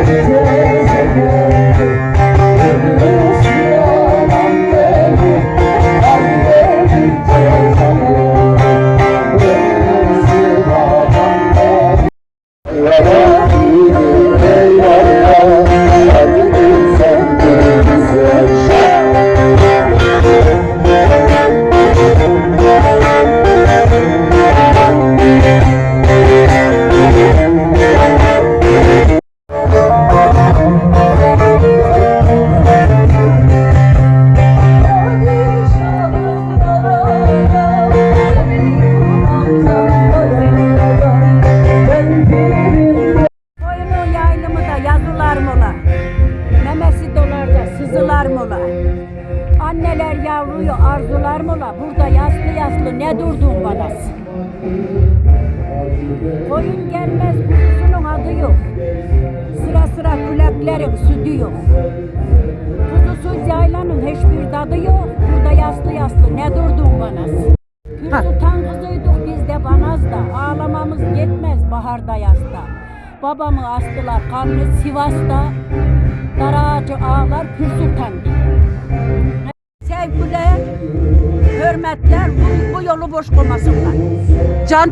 Yeah. arzular mola. Anneler yavruyu arzular mola. Burada yaslı yaslı ne durdun balası. Koyun gelmez kuzusunun adı yok. Sıra sıra kulakların sütü yok. Kuzusuz yaylanın hiçbir tadı yok. Burada yaslı yaslı ne durdun balası. Gül Sultan kızıydık biz de Banaz'da. Ağlamamız yetmez baharda yazda. Babamı astılar kanlı Sivas'ta. Ağlar Pür Sultan diye. Sevgiler, hürmetler bu, bu yolu boş koymasınlar. Can